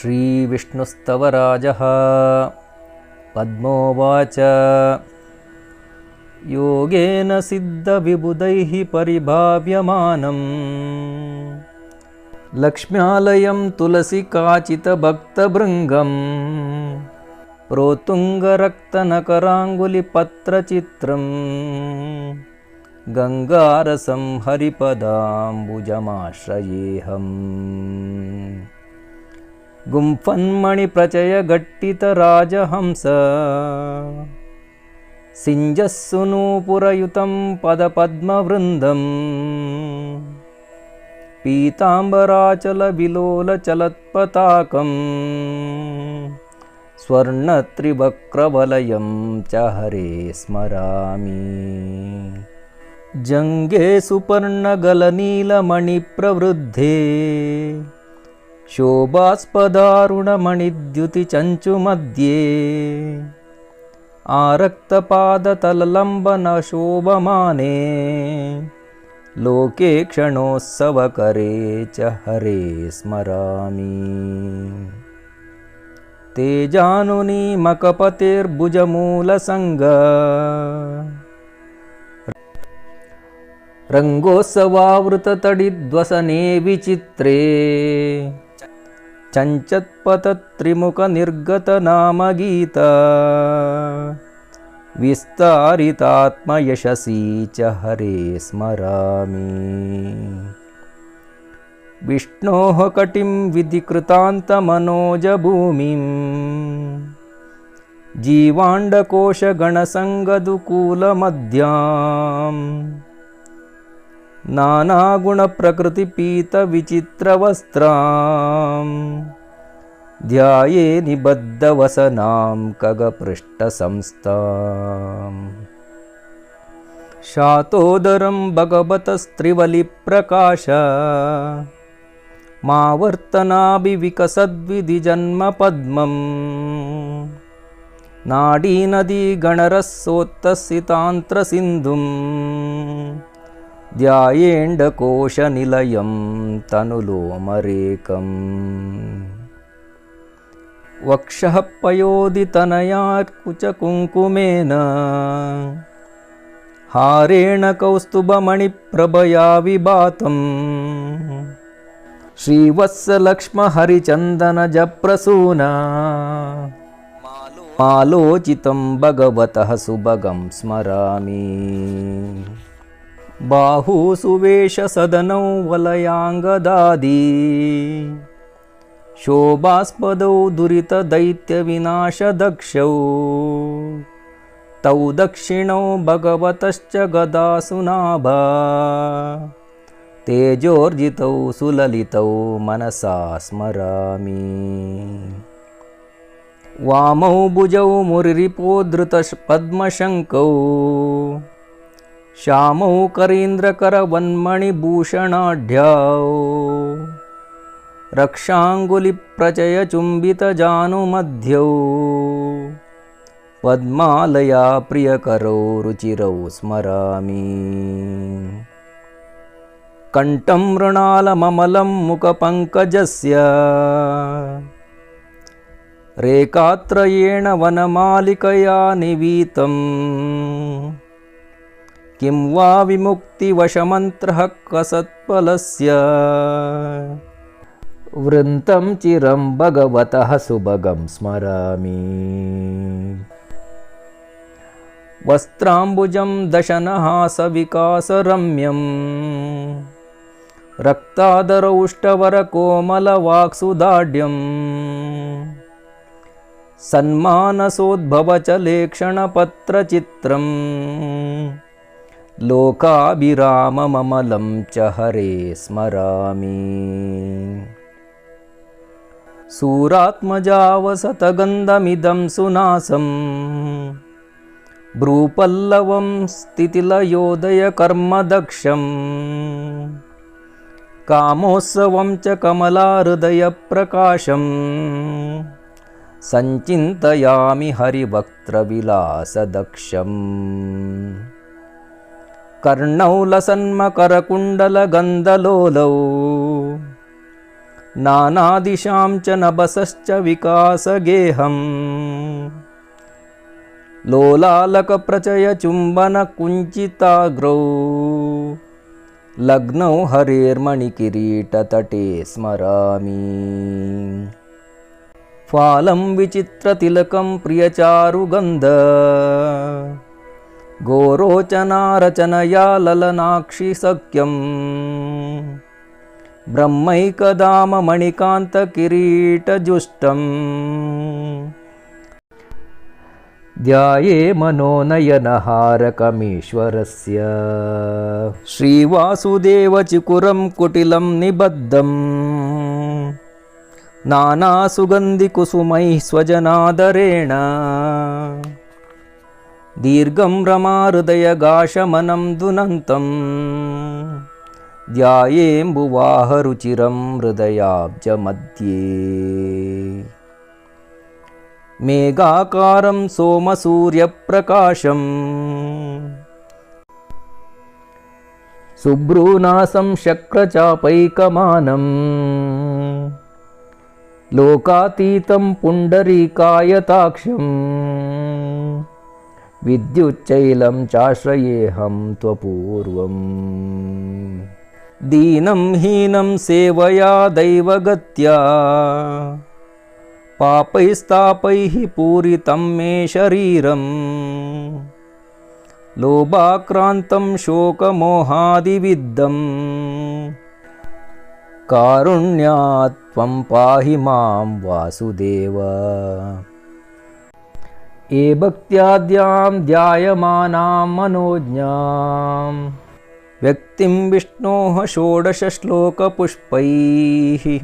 श्रीविष्णुस्तवराजः। पद्मोवाच। योगेन सिद्धविबुधैः परिभाव्यमानम् लक्ष्म्यालयं तुलसिकाचितभक्तभृङ्गम् प्रोत्तुङ्गरक्तनकराङ्गुलिपत्रचित्रम् गङ्गारसं हरिपदाम्बुजमाश्रयेऽहम् गुम्फन्मणिप्रचयगट्टितराजहंस सिञ्जःसुनूपुरयुतं पदपद्मवृन्दम्। पीताम्बराचलविलोलचलत्पताकम्। स्वर्णत्रिवक्रवलयं च हरे स्मरामि। जङ्गे सुपर्णगलनीलमणिप्रवृद्धे शोभास्पदारुणमणिद्युतिचञ्चुमध्ये आरक्तपादतललम्बनशोभमाने लोके क्षणोत्सवकरे च हरे स्मरामि तेजानुनीमकपतेर्भुजमूलसङ्ग रङ्गोत्सवावृततडिद्वसने विचित्रे चञ्चत्पतत्रिमुखनिर्गतनामगीता विस्तारितात्मयशसी च हरे स्मरामि विष्णोः कटिं विधिकृतान्तमनोजभूमिम् जीवाण्डकोशगणसङ्गदुकूलमध्याम् नानागुणप्रकृतिपीतविचित्रवस्त्राम् ध्याये निबद्धवसनां खगपृष्ठसंस्थाम् शातोदरं भगवतस्त्रिवलिप्रकाश मावर्तनाभिविकसद्विधिजन्मपद्मम् नाडीनदीगणरसोत्तसितान्त्रसिन्धुम् ध्यायेण्डकोशनिलयं तनुलोमरेकम् वक्षः पयोदितनयार्कुचकुङ्कुमेन हारेण कौस्तुभमणिप्रभया विभातम् श्रीवत्सलक्ष्महरिचन्दनजप्रसूना मालोचितं भगवतः सुभगं स्मरामि बाहू सुवेशसदनौ वलयाङ्गदादि। शोभास्पदौ दुरितदैत्यविनाशदक्षौ। तौ दक्षिणौ भगवतश्च गदासुनाभा। तेजोर्जितौ सुललितौ मनसा स्मरामि। वामौ भुजौ मुरिरिपोद्धृतपद्मशङ्कौ श्यामौ करीन्द्रकरवन्मणिभूषणाढ्यौ। रक्षाङ्गुलिप्रचयचुम्बितजानुमध्यौ। पद्मालया प्रियकरौ रुचिरौ स्मरामि। कण्ठं मृणालममलं मुखपङ्कजस्य। रेखात्रयेण वनमालिकया निवीतम् किं वा विमुक्तिवशमन्त्रः कसत्फलस्य वृन्तं चिरं भगवतः सुभगं स्मरामि। वस्त्राम्बुजं दशनहासविकासरम्यम्। रक्तादरौष्टवरकोमलवाक्सुदाढ्यम् सन्मानसोद्भवचलेक्षणपत्रचित्रम् लोकाभिरामममलं च हरे स्मरामि। सूरात्मजावसतगन्धमिदं सुनासम् भ्रूपल्लवं स्थितिलयोदयकर्मदक्षम्। कामोत्सवं च कमलाहृदयप्रकाशम्। सञ्चिन्तयामि हरिवक्त्रविलासदक्षम् कर्णौ लसन्मकरकुण्डलगन्धलोलौ। नानादिशां च नभसश्च विकासगेहम्। लोलालकप्रचयचुम्बनकुञ्चिताग्रौ। लग्नौ हरेर्मणिकिरीटतटे स्मरामि। फालं विचित्रतिलकं प्रियचारुगन्ध गोरोचनारचनया ललनाक्षि सख्यम् ब्रह्मैकदाममणिकान्तकिरीटजुष्टम् ध्याये मनोनयनहारकमीश्वरस्य श्रीवासुदेवचिकुरं कुटिलं निबद्धम् नानासुगन्धिकुसुमैः स्वजनादरेण दीर्घं रमाहृदयगाशमनं दुनन्तम् ध्यायेऽम्बुवाहरुचिरं हृदयाब्जमध्ये मेघाकारं सोमसूर्यप्रकाशम्। सुभ्रूनासं शक्रचापैकमानम्। लोकातीतं पुण्डरीकायताक्षम् विद्युच्चैलं चाश्रयेऽहं त्वपूर्वम्। दीनं हीनं सेवया दैवगत्या। पापैस्तापैः पूरितं मे शरीरम्। लोभाक्रान्तं शोकमोहादिविद्धम्। कारुण्यात् त्वं पाहि मां वासुदेव ये भक्त्याद्यां ध्यायमानां मनोज्ञां व्यक्तिं विष्णोः षोडशश्लोकपुष्पैः।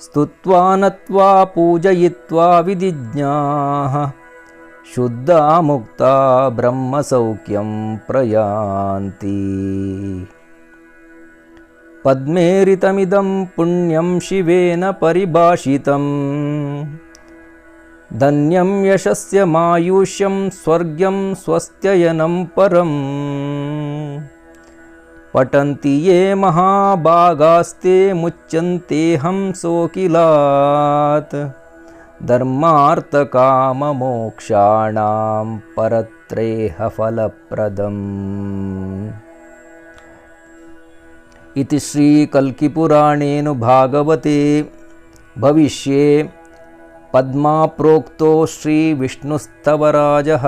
स्तुत्वा नत्वा पूजयित्वा विधिज्ञाः। शुद्धा मुक्ता ब्रह्मसौख्यं प्रयान्ति। पद्मेरितमिदं पुण्यं शिवेन परिभाषितम् धन्यं यशस्य मायुष्यं स्वर्ग्यं स्वस्त्ययनं परम्। पठन्ति ये महाभागास्ते मुच्यन्तेऽहं सोकिलात् धर्मार्थकाममोक्षाणां परत्रेहफलप्रदम् इति श्रीकल्किपुराणेऽनुभागवते भविष्ये पद्माप्रोक्तो श्रीविष्णुस्तवराजः